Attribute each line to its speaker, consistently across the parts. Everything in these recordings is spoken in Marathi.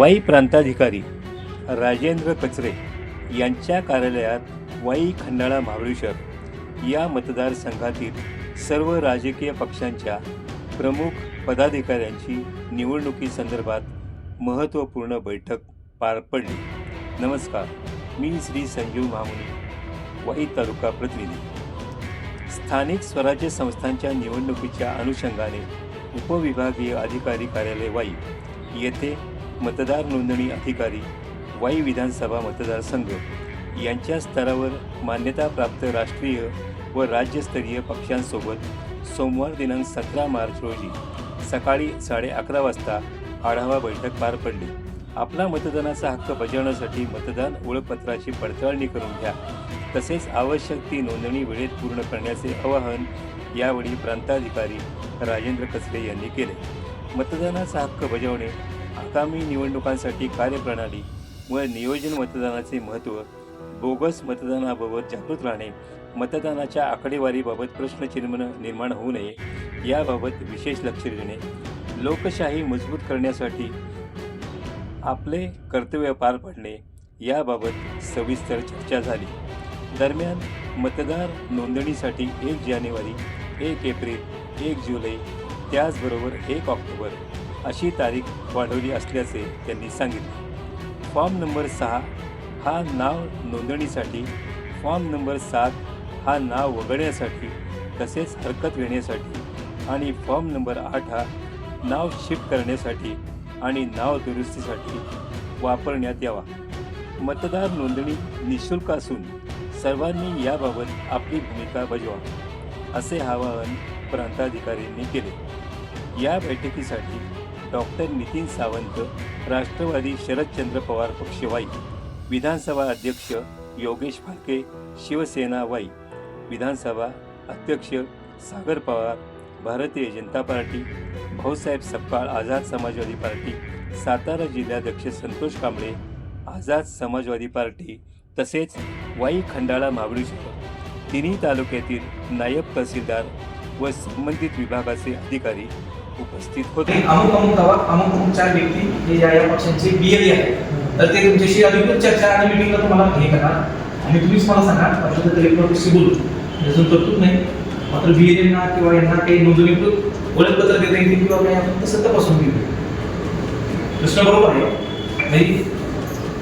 Speaker 1: वाई प्रांताधिकारी राजेंद्र कचरे यांच्या कार्यालयात वाई खंडाळा महाबळेश्वर या मतदारसंघातील सर्व राजकीय पक्षांच्या प्रमुख पदाधिकाऱ्यांची निवडणुकीसंदर्भात महत्त्वपूर्ण बैठक पार पडली. नमस्कार मी श्री संजीव महामुनी वाई तालुका प्रतिनिधी. स्थानिक स्वराज्य संस्थांच्या निवडणुकीच्या अनुषंगाने उपविभागीय अधिकारी कार्यालय वाई येथे मतदार नोंदणी अधिकारी वाई विधानसभा मतदारसंघ यांच्या स्तरावर मान्यताप्राप्त राष्ट्रीय व राज्यस्तरीय पक्षांसोबत सोमवार दिनांक सतरा मार्च रोजी सकाळी साडे अकरा वाजता आढावा बैठक पार पडली. आपला मतदानाचा हक्क बजावण्यासाठी मतदान ओळखपत्राची पडताळणी करून घ्या. तसेच आवश्यक ती नोंदणी वेळेत पूर्ण करण्याचे आवाहन यावेळी प्रांताधिकारी राजेंद्र कसरे यांनी केले. मतदानाचा हक्क बजावणे आगामी निवडणुकांसाठी कार्यप्रणाली व नियोजन मतदानाचे महत्त्व बोगस मतदानाबाबत जागृत राहणे मतदानाच्या आकडेवारीबाबत प्रश्नचिन्ह निर्माण होऊ नये याबाबत विशेष लक्ष देणे लोकशाही मजबूत करण्यासाठी आपले कर्तव्य पार पाडणे याबाबत सविस्तर चर्चा झाली. दरम्यान मतदार नोंदणीसाठी एक जानेवारी एक एप्रिल एक जुलै त्याचबरोबर एक ऑक्टोबर अशी तारीख वाढवली असल्याचे त्यांनी सांगितले. फॉर्म नंबर सहा हा नाव नोंदणीसाठी फॉर्म नंबर सात हा नाव वगळण्यासाठी तसेच हरकत घेण्यासाठी आणि फॉर्म नंबर आठ हा नाव शिफ्ट करण्यासाठी आणि नाव दुरुस्तीसाठी वापरण्यात यावा. मतदार नोंदणी निशुल्क असून सर्वांनी याबाबत आपली भूमिका बजवा असे आवाहन प्रांताधिकाऱ्यांनी केले. या बैठकीसाठी डॉक्टर नितीन सावंत राष्ट्रवादी शरदचंद्र पवार पक्ष वाई विधानसभा अध्यक्ष योगेश फाळके शिवसेना वाई विधानसभा अध्यक्ष सागर पवार भारतीय जनता पार्टी भाऊसाहेब सपकाळ आझाद समाजवादी पार्टी सातारा जिल्हाध्यक्ष संतोष कांबळे आझाद समाजवादी पार्टी तसेच वाई खंडाळा महाबळेश्वर. तिन्ही तालुक्यातील नायब तहसीलदार व संबंधित विभागाचे अधिकारी उपस्थित होते.
Speaker 2: अमुक अमुक गावात अमुक अमुक चार व्यक्ती हे या या पक्षांचे बीएलए आहेत. तर ते तुमच्याशी अधिकृत चर्चा आणि मिटिंगला तुम्हाला हे करा आणि तुम्हीच मला सांगा पक्षाच्या कलेक्टरशी बोलू? म्हणजे अजून तरतूद नाही. मात्र बीएलएना किंवा यांना काही नोंदणीकृत ओळखपत्र देता येतील किंवा काही आपण तसं तपासून घेऊ. प्रश्न बरोबर आहे. नाही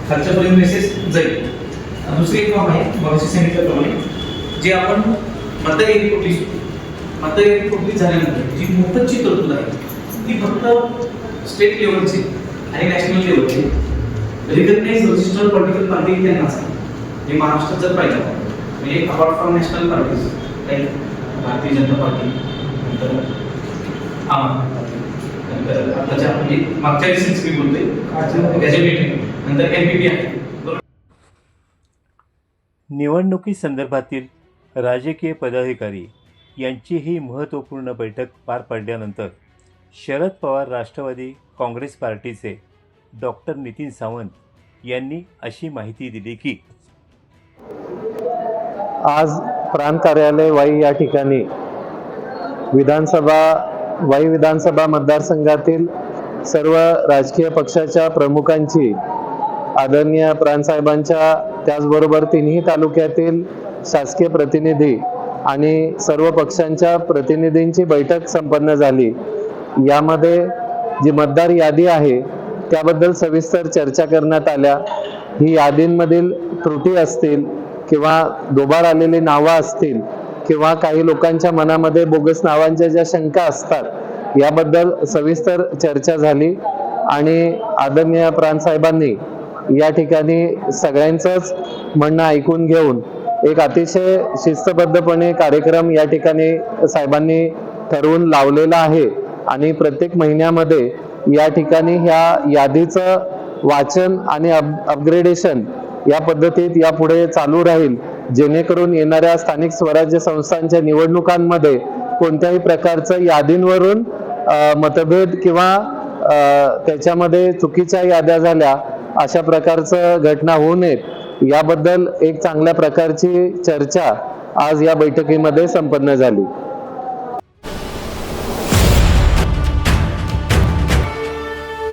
Speaker 2: खालच्यापर्यंत मेसेज जाईल. दुसरी एक काम आहे मगाशी सांगितल्याप्रमाणे जे आपण मतदार कुठली मतदार कुठली झाल्यानंतर जी मोफतची तरतूद आहे ती फक्त स्टेट लेवलची आणि नॅशनल लेवलची रिकग्नाइज रजिस्टर्ड पॉलिटिकल पार्टी त्यांनाच आहे हे महाराष्ट्रात जर पाहिजे म्हणजे apart from national parties like Bharatiya Janata party नंतर आम नंतर आताच्या म्हणजे मागच्या रिसेन्स मी बोलतोय त्याच्या मीटिंग नंतर एनपीपी आहे.
Speaker 1: निवडणुकीसंदर्भातील राजकीय पदाधिकारी यांची ही महत्त्वपूर्ण बैठक पार पडल्यानंतर शरद पवार राष्ट्रवादी काँग्रेस पार्टीचे डॉक्टर नितीन सावंत यांनी अशी माहिती दिली की
Speaker 3: आज प्रांत कार्यालय वाई या ठिकाणी विधानसभा वाई विधानसभा मतदारसंघातील सर्व राजकीय पक्षाच्या प्रमुखांची आदरणीय प्रांतसाहेबांच्या त्याचबरोबर तिन्ही तालुक्यातील शासकीय प्रतिनिधी आणि सर्व पक्षांच्या प्रतिनिधींची बैठक संपन्न झाली. यामध्ये जी मतदार यादी आहे त्याबद्दल सविस्तर चर्चा करण्यात आल्या. ही यादींमधील त्रुटी असतील किंवा दोबार आलेली नावं असतील किंवा काही लोकांच्या मनामध्ये बोगस नावांच्या ज्या शंका असतात याबद्दल सविस्तर चर्चा झाली. आणि आदरणीय प्राणसाहेबांनी या ठिकाणी सगळ्यांचंच म्हणणं ऐकून घेऊन एक अतिशय शिस्तबद्धपणे कार्यक्रम या ठिकाणी साहेबांनी ठरवून लावलेला आहे. आणि प्रत्येक महिन्यामध्ये या ठिकाणी ह्या यादीचं वाचन आणि अप अपग्रेडेशन या पद्धतीत यापुढे चालू राहील. जेणेकरून येणाऱ्या स्थानिक स्वराज्य संस्थांच्या निवडणुकांमध्ये कोणत्याही प्रकारचं यादींवरून मतभेद किंवा त्याच्यामध्ये चुकीच्या याद्या झाल्या अशा प्रकारचं घटना होऊ नयेत. याबद्दल एक चांगल्या प्रकारची चर्चा आज या बैठकीमध्ये संपन्न झाली.